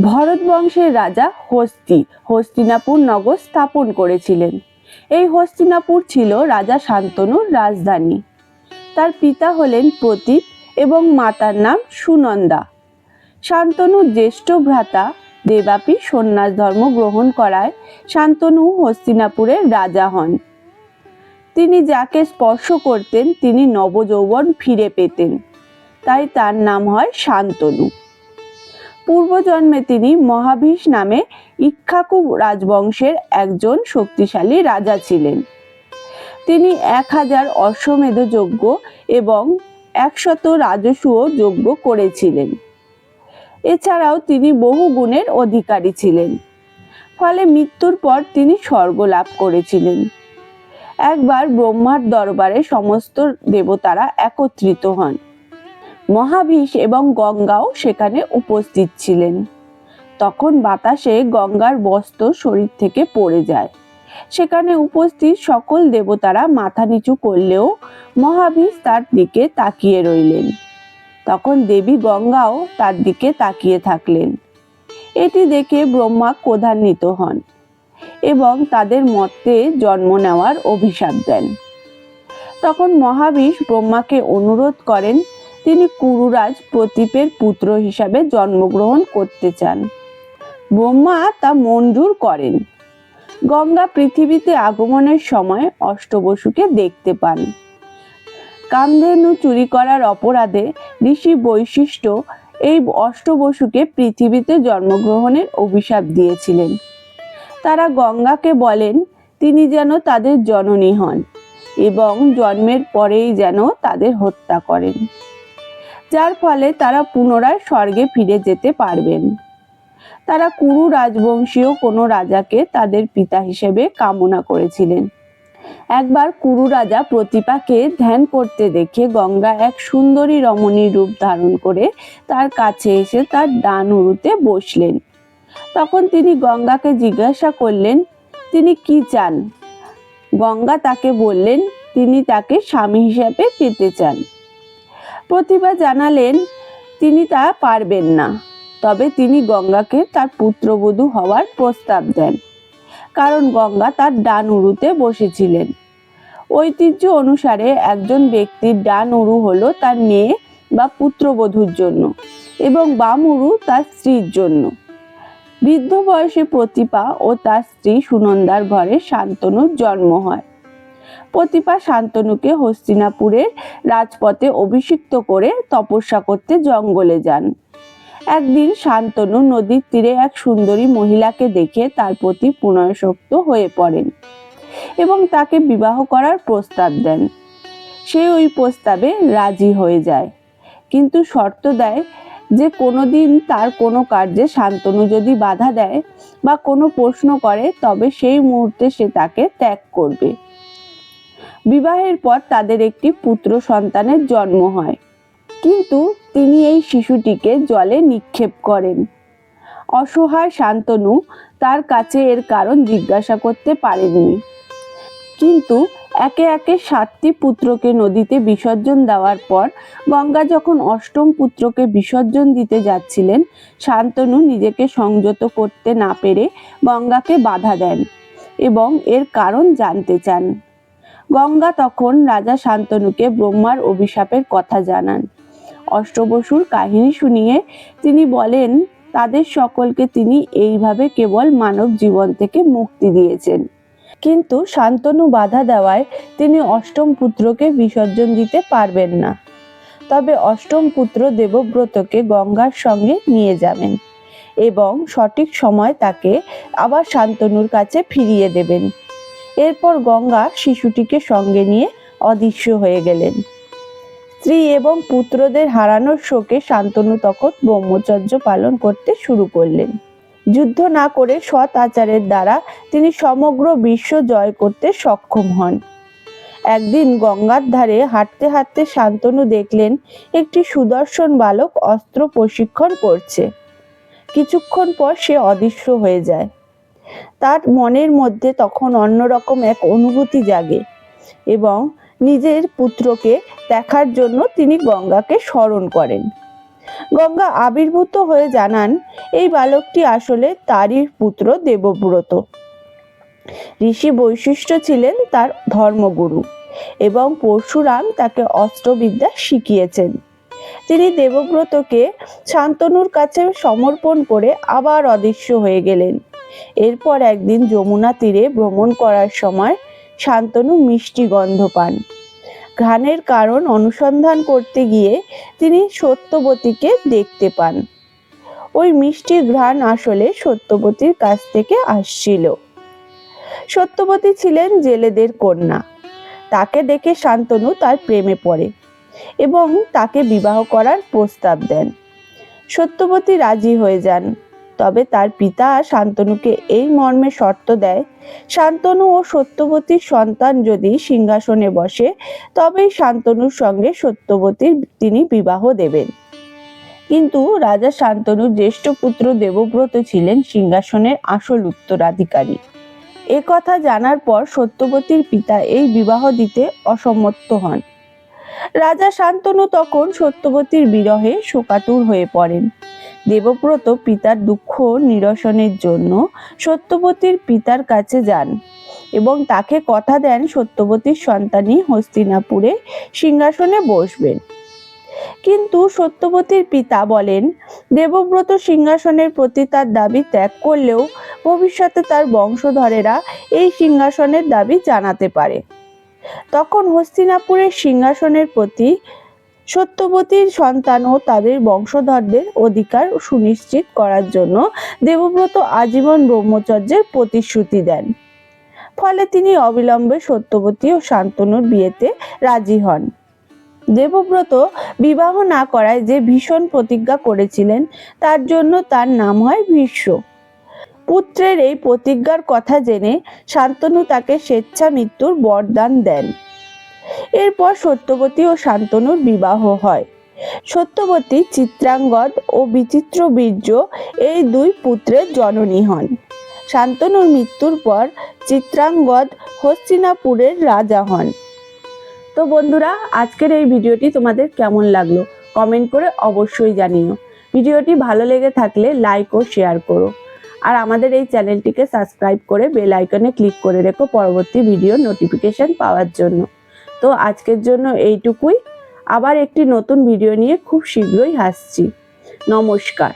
ভরত বংশের রাজা হস্তি, হস্তিনাপুর নগর স্থাপন করেছিলেন। এই হস্তিনাপুর ছিল রাজা শান্তনুর রাজধানী। তার পিতা হলেন প্রতীপ এবং মাতার নাম সুনন্দা। শান্তনুর জ্যেষ্ঠ ভ্রাতা দেবাপী সন্ন্যাস ধর্ম গ্রহণ করায় শান্তনু হস্তিনাপুরের রাজা হন। তিনি যাকে স্পর্শ করতেন তিনি নবযৌবন ফিরে পেতেন। তাই তার নাম হয় শান্তনু। পূর্বজন্মে তিনি মহাভীষ নামে ইক্ষ্বাকু রাজবংশের একজন শক্তিশালী রাজা ছিলেন। তিনি এক হাজার অশ্বমেধ যজ্ঞ এবং একশত রাজসূয় যজ্ঞ করেছিলেন। এছাড়াও তিনি বহু গুণের অধিকারী ছিলেন। ফলে মৃত্যুর পর তিনি স্বর্গ লাভ করেছিলেন। একবার ব্রহ্মার দরবারে সমস্ত দেবতারা একত্রিত হন। মহাভীষ এবং গঙ্গাও সেখানে উপস্থিত ছিলেন। তখন বাতাসে গঙ্গার বস্ত্র শরীর থেকে পড়ে যায়। সেখানে উপস্থিত সকল দেবতারা মাথা নিচু করলেও মহাভীষ তার দিকে তাকিয়ে রইলেন। তখন দেবী গঙ্গাও তার দিকে তাকিয়ে থাকলেন। এটি দেখে ব্রহ্মা ক্রোধান্বিত হন এবং তাদের মতে জন্ম নেওয়ার অভিশাপ দেন। তখন মহাবিষ ব্রহ্মাকে অনুরোধ করেন তিনি কুরুরাজ প্রতীপের পুত্র হিসাবে জন্মগ্রহণ করতে চান। ব্রহ্মা তা মঞ্জুর করেন। গঙ্গা পৃথিবীতে আগমনের সময় অষ্টবসুকে দেখতে পান। কামধেনু চুরি করার অপরাধে ঋষি বৈশিষ্ট্য এই অষ্টবসুকে পৃথিবীতে জন্মগ্রহণের অভিশাপ দিয়েছিলেন। তারা গঙ্গাকে বলেন, তিনি যেন তাদের জননী হন এবং জন্মের পরেই যেন তাদের হত্যা করেন। যার ফলে তারা পুনরায় স্বর্গে ফিরে যেতে পারবেন। তারা কুরু রাজবংশীয় কোনো রাজাকে তাদের পিতা হিসেবে কামনা করেছিলেন। একবার কুরু রাজা প্রতিপাকে ধ্যান করতে দেখে গঙ্গা এক সুন্দরী রমণীর রূপ ধারণ করে তার কাছে এসে তার ডান উরুতে বসলেন। তখন তিনি গঙ্গাকে জিজ্ঞাসা করলেন, তিনি কি চান? গঙ্গা তাকে বললেন, তিনি তাকে স্বামী হিসাবে পেতে চান। প্রতিভা জানালেন তিনি তা পারবেন না। তবে তিনি গঙ্গাকে তার পুত্রবধূ হওয়ার প্রস্তাব দেন। কারণ গঙ্গা তার ডান উরুতে বসেছিলেন। ঐতিহ্য অনুসারে একজন ব্যক্তির ডান উরু হলো তার মেয়ে বা পুত্রবধূর জন্য এবং বাম উরু তার স্ত্রীর জন্য। বৃদ্ধ বয়সে প্রতিপা ও তার স্ত্রী সুনন্দার ঘরে শান্তনুর জন্ম হয়। প্রতিপা শান্তনুকে হস্তিনাপুরের রাজপথে অভিষিক্ত করে তপস্যা করতে জঙ্গলে যান। একদিন শান্তনু নদীর তীরে এক সুন্দরী মহিলাকে দেখে তার প্রতি পুনঃশক্ত হয়ে পড়েন এবং তাকে বিবাহ করার প্রস্তাব দেন। সে ওই প্রস্তাবে রাজি হয়ে যায়। কিন্তু শর্ত দেয় যে কোনোদিন তার কোনো কার্যে শান্তনু যদি বাধা দেয় বা কোনো প্রশ্ন করে, তবে সেই মুহূর্তে সে তাকে ত্যাগ করবে। বিবাহের পর তাদের একটি পুত্র সন্তানের জন্ম হয়। কিন্তু তিনি এই শিশুটিকে জলে নিক্ষেপ করেন। অসহায় শান্তনু তার কাছে এর কারণ জিজ্ঞাসা করতে পারেননি। কিন্তু একে একে সাতটি পুত্রকে নদীতে বিসর্জন দেওয়ার পর গঙ্গা যখন অষ্টম পুত্রকে বিসর্জন দিতে যাচ্ছিলেন, শান্তনু নিজেকে সংযত করতে না পেরে গঙ্গাকে বাধা দেন এবং এর কারণ জানতে চান। গঙ্গা তখন রাজা শান্তনুকে ব্রহ্মার অভিশাপের কথা জানান। অষ্টবসুর কাহিনী শুনিয়ে তিনি বলেন, তাদের সকলকে তিনি এইভাবে কেবল মানব জীবন থেকে মুক্তি দিয়েছেন। কিন্তু শান্তনু বাধা দেওয়ায় তিনি অষ্টম পুত্রকে বিসর্জন দিতে পারবেন না। তবে অষ্টম পুত্র দেবব্রতকে গঙ্গার সঙ্গে নিয়ে যাবেন এবং সঠিক সময় তাকে আবার শান্তনুর কাছে ফিরিয়ে দেবেন। এরপর গঙ্গা শিশুটিকে সঙ্গে নিয়ে অদৃশ্য হয়ে গেলেন। স্ত্রী এবং পুত্রদের হারানোর শোকে শান্তনু তখন ব্রহ্মচর্য পালন করতে শুরু করলেন। যুদ্ধ না করে সৎ আচারের দ্বারা তিনি সমগ্র বিশ্ব জয় করতে সক্ষম হন। একদিন গঙ্গার ধারে হাঁটতে হাঁটতে শান্তনু দেখলেন, একটি সুদর্শন বালক অস্ত্র প্রশিক্ষণ করছে। কিছুক্ষণ পর সে অদৃশ্য হয়ে যায়। তার মনের মধ্যে তখন অন্যরকম এক অনুভূতি জাগে এবং নিজের পুত্রকে দেখার জন্য তিনি গঙ্গাকে স্মরণ করেন। গঙ্গা আবির্ভূত হয়ে জানান, এই বালকটি আসলে তারই পুত্র দেবব্রত। ঋষি বৈশিষ্ট্য ছিলেন তার ধর্মগুরু এবং পরশুরাম তাকে অস্ত্রবিদ্যা শিখিয়েছেন। তিনি দেবব্রতকে শান্তনুর কাছে সমর্পণ করে আবার অদৃশ্য হয়ে গেলেন। এরপর একদিন যমুনা তীরে ভ্রমণ করার সময় শান্তনু মিষ্টি গন্ধ পান। ঘ্রাণের কারণ অনুসন্ধান করতে গিয়ে তিনি সত্যবতীকে দেখতে পান। ওই মিষ্টি ঘ্রাণ আসলে সত্যবতীর কাছ থেকে আসছিল। সত্যবতী ছিলেন জেলেদের কন্যা। তাকে দেখে শান্তনু তার প্রেমে পড়ে এবং তাকে বিবাহ করার প্রস্তাব দেন। সত্যবতী রাজি হয়ে যান। তবে তার পিতা শান্তনুকে এই মর্মে শর্ত দেয়, শান্তনু ও সত্যবতীর সন্তান যদি সিংহাসনে বসে, তবেই শান্তনুর সঙ্গে সত্যবতীর তিনি বিবাহ দেবেন। কিন্তু রাজা শান্তনুর জ্যেষ্ঠ পুত্র দেবব্রত ছিলেন সিংহাসনের আসল উত্তরাধিকারী। এ কথা জানার পর সত্যবতীর পিতা এই বিবাহ দিতে অসম্মত হন। রাজা শান্তনু তখন সত্যবতীর বিরহে শোকাতুর হয়ে পড়েন। দেবব্রত পিতার দুঃখ নিরসনের জন্য সত্যবতীর পিতার কাছে যান এবং তাকে কথা দেন সত্যবতীর সন্তানই হস্তিনাপুরে সিংহাসনে বসবেন। কিন্তু সত্যবতীর পিতা বলেন, দেবব্রত সিংহাসনের প্রতি তার দাবি ত্যাগ করলেও ভবিষ্যতে তার বংশধরেরা এই সিংহাসনের দাবি জানাতে পারে। তখন হস্তিনাপুরের সিংহাসনের প্রতি সত্যবতীর সন্তান ও তাদের বংশধরদের অধিকার সুনিশ্চিত করার জন্য দেবব্রত আজীবন ব্রহ্মচর্যের প্রতিশ্রুতি দেন। ফলে তিনি অবিলম্বে সত্যবতী ও শান্তনুর বিয়েতে রাজি হন। দেবব্রত বিবাহ না করায় যে ভীষণ প্রতিজ্ঞা করেছিলেন, তার জন্য তার নাম হয় ভীষ্ম। পুত্রের এই প্রতিজ্ঞার কথা জেনে শান্তনু তাকে স্বেচ্ছা মৃত্যুর বরদান দেন। এরপর সত্যবতী ও শান্তনুর বিবাহ হয়। সত্যবতী চিত্রাঙ্গদ ও বিচিত্র বীর্য এই দুই পুত্রের জননী হন। শান্তনুর মৃত্যুর পর চিত্রাঙ্গদ হস্তিনাপুরের রাজা হন। তো বন্ধুরা, আজকের এই ভিডিওটি তোমাদের কেমন লাগল? কমেন্ট করে অবশ্যই জানিও। ভিডিওটি ভালো লেগে থাকলে লাইক ও শেয়ার করো। আর আমাদের এই চ্যানেলটিকে সাবস্ক্রাইব করে বেল আইকনে ক্লিক করে রেখো পরবর্তী ভিডিও নোটিফিকেশন পাওয়ার জন্য। তো আজকের জন্য এইটুকুই। আবার একটি নতুন ভিডিও নিয়ে খুব শীঘ্রই আসছি নমস্কার।